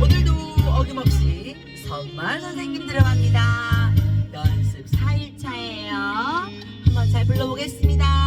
오늘도 어김없이 선말 선생님 들어갑니다. 연습 4일차예요. 한번 잘 불러보겠습니다.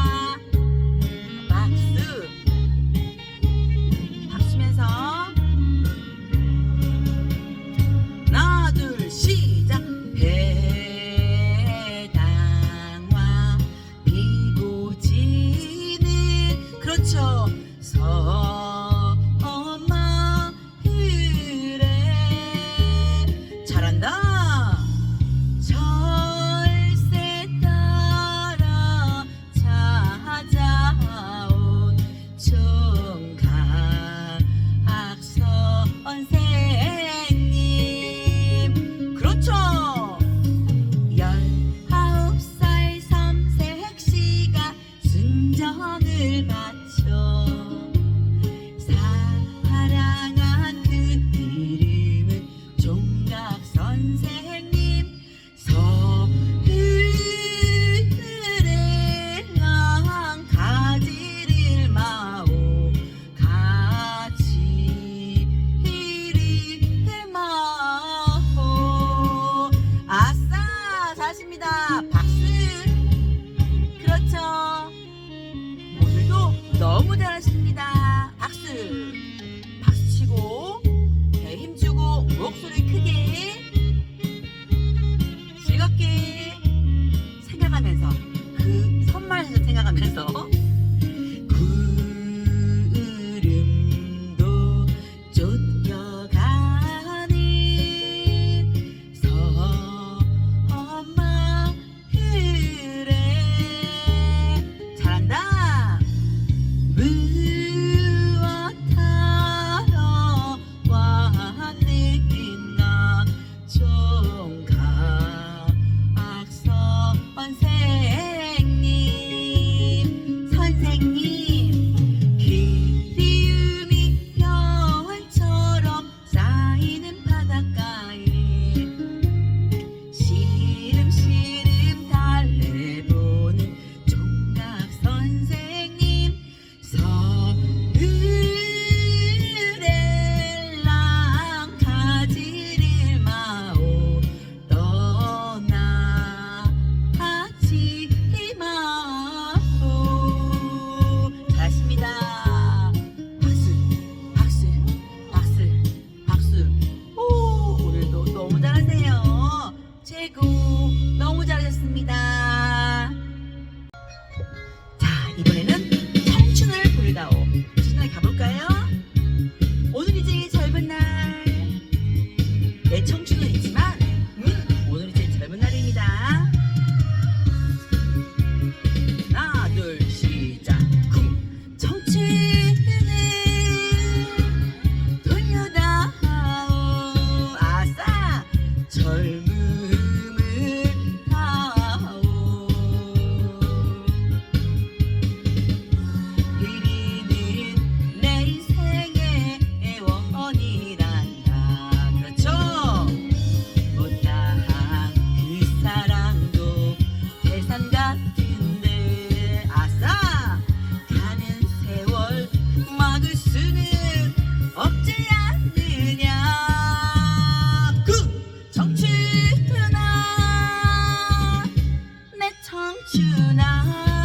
Tonight. now.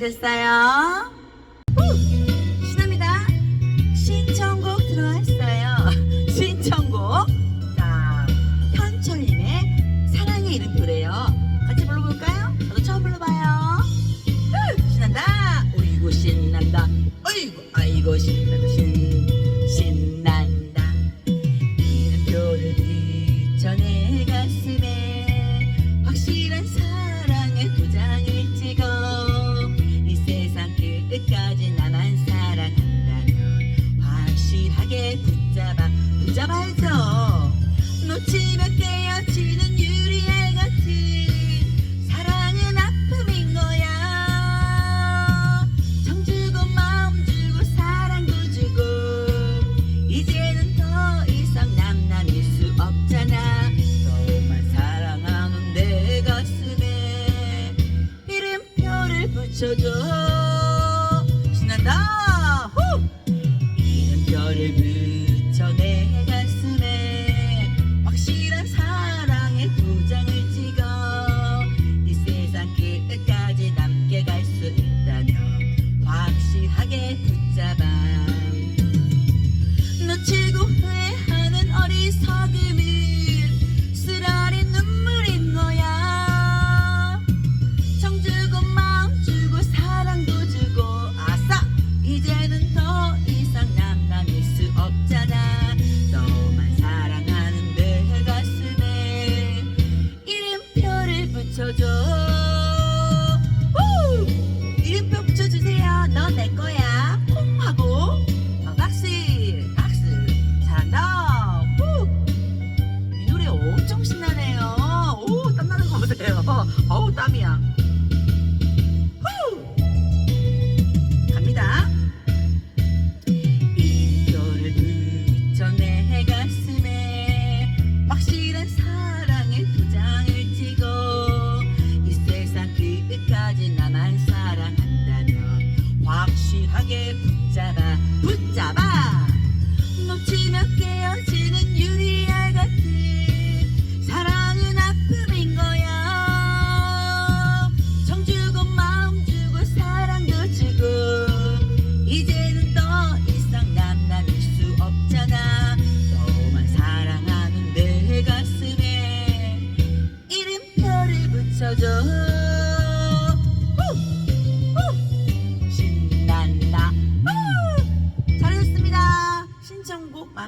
수고하셨어요. 후! 신합니다. 신청곡 들어왔어요. 신청곡. 자, 현철님의 사랑의 이름표래요. 잡아야죠.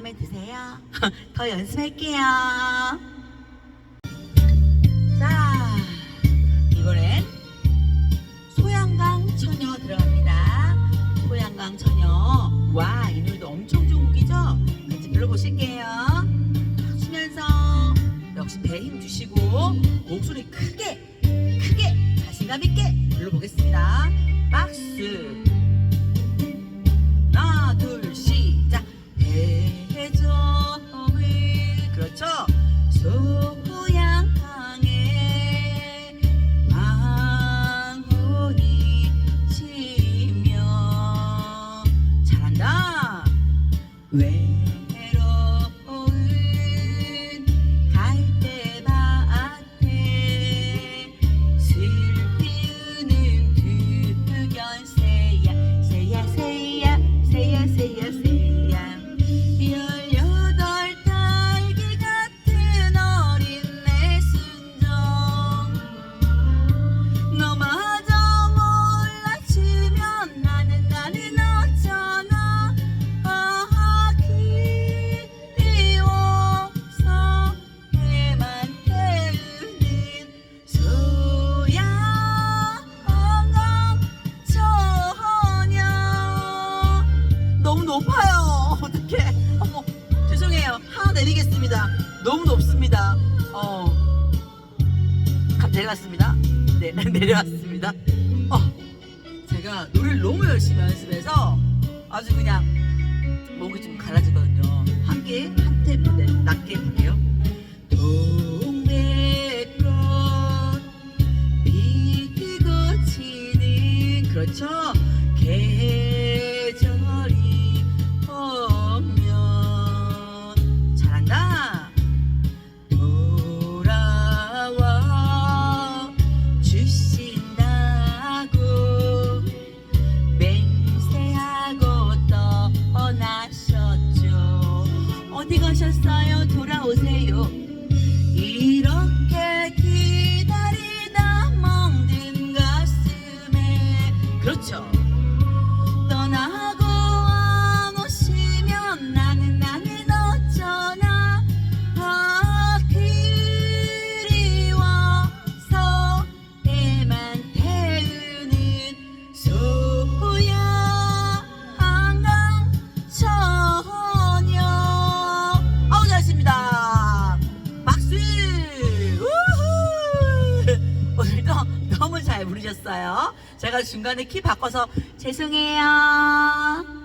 마음에 드세요? 더 연습할게요. 자, 이번엔 소양강 처녀 들어갑니다. 소양강 처녀. 와, 이 노래도 엄청 좋은 곡이죠? 같이 불러보실게요. 추면서 역시 배 힘 주시고 목소리 크게, 크게 자신감 있게 불러보겠습니다. 박수. 阿朱姑娘。 중간에 키 바꿔서 죄송해요.